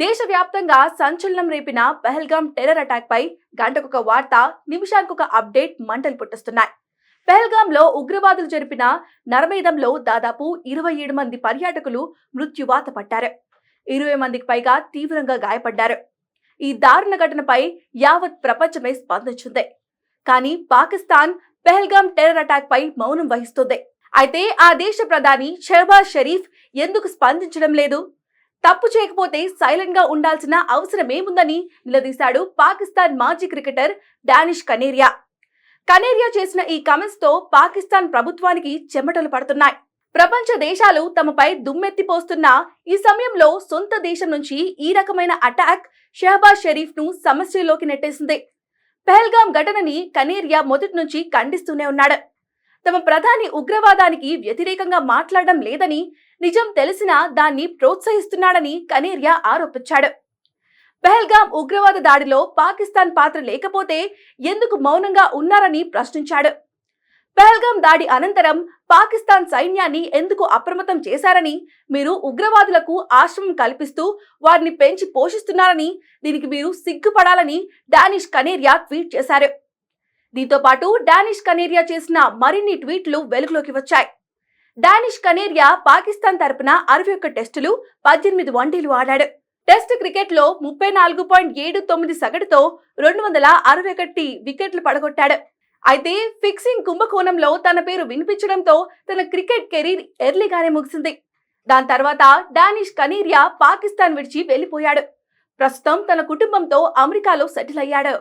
దేశవ్యాప్తంగా సంచలనం రేపిన పెహల్గాం టెర్రర్ అటాక్ పై గంటకొక వార్త నిమిషానికొక అప్డేట్ మంటలు పుట్టిస్తున్నాయి. పెహల్గాంలో ఉగ్రవాదులు జరిపిన నరమేధంలో దాదాపు ఇరవై ఏడు మంది పర్యాటకులు మృత్యువాత పట్టారు. ఇరవై మందికి పైగా తీవ్రంగా గాయపడ్డారు. ఈ దారుణ ఘటనపై యావత్ ప్రపంచమే స్పందించింది. కానీ పాకిస్తాన్ పెహల్గాం టెర్రర్ అటాక్ పై మౌనం వహిస్తుంది. అయితే ఆ దేశ ప్రధాని షెహబాజ్ షరీఫ్ ఎందుకు స్పందించడం లేదు? తప్పు చేయకపోతే సైలెంట్గా ఉండాల్సిన అవసరమేముందని నిలదీశాడు పాకిస్తాన్ మాజీ క్రికెటర్ డానిష్ కనేరియా. కనేరియా చేసిన ఈ కమెంట్స్తో పాకిస్తాన్ ప్రభుత్వానికి చెమటలు పడుతున్నాయి. ప్రపంచ దేశాలు తమపై దుమ్మెత్తిపోస్తున్న ఈ సమయంలో సొంత దేశం నుంచి ఈ రకమైన అటాక్ షెహబాజ్ షరీఫ్ను సమస్యలోకి నెట్టేసింది. పెహల్గాం ఘటనని కనేరియా మొదటి నుంచి ఖండిస్తూనే ఉన్నాడు. తమ ప్రధాని ఉగ్రవాదానికి వ్యతిరేకంగా మాట్లాడడం లేదని నిజం తెలిసినా దాన్ని ప్రోత్సహిస్తున్నాడని కనేరియా ఆరోపించాడు. పెహల్గాం ఉగ్రవాద దాడిలో పాకిస్తాన్ పాత్ర లేకపోతే ఎందుకు మౌనంగా ఉన్నారని ప్రశ్నించాడు. పెహల్గాం దాడి అనంతరం పాకిస్తాన్ సైన్యాన్ని ఎందుకు అప్రమత్తం చేశారని మీరు ఉగ్రవాదులకు ఆశ్రమం కల్పిస్తూ వారిని పెంచి పోషిస్తున్నారని దీనికి మీరు సిగ్గుపడాలని డానిష్ కనేరియా ట్వీట్ చేశారు. దీంతో పాటు డానిష్ కనేరియా చేసిన మరిన్ని ట్వీట్లు వెలుగులోకి వచ్చాయి. డానిష్ కనేరియా పాకిస్తాన్ తరపున అరవై ఒక్క టెస్టులు పద్దెనిమిది వన్డేలు ఆడాడు. టెస్ట్ క్రికెట్లో ముప్పై నాలుగు పాయింట్ ఏడు తొమ్మిది సగటుతో రెండు వందల అరవై ఒకటి వికెట్లు పడగొట్టాడు. అయితే ఫిక్సింగ్ కుంభకోణంలో తన పేరు వినిపించడంతో తన క్రికెట్ కెరీర్ ఎర్లీగానే ముగిసింది. దాని తర్వాత డానిష్ కనేరియా పాకిస్తాన్ విడిచి వెళ్ళిపోయాడు ప్రస్తుతం తన కుటుంబంతో అమెరికాలో సెటిల్ అయ్యాడు.